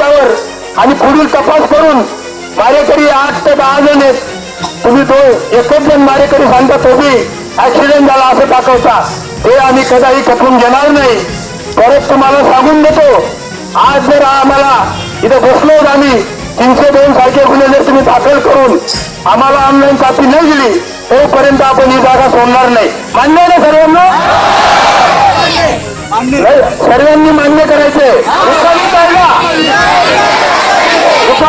त्यांच्यावर आणि पुढील तपास करून मारेकरी आठ ते दहा जण आहेत. तुम्ही तो एकच जण मारेकरी सांगता तुम्ही ऍक्सिडेंट झाला असं दाखवता. ते आम्ही कदाही खपवून घेणार नाही. परत तुम्हाला सांगून देतो. आज जर आम्हाला इथं बसलो आम्ही तीनशे दोन सारखे गुन्हे जर तुम्ही दाखल करून आम्हाला ऑनलाईन कॉपी नाही दिली तोपर्यंत आपण ही जागा सोडणार नाही. मान्य ना सर्वांना? सर्वांनी मान्य करायचे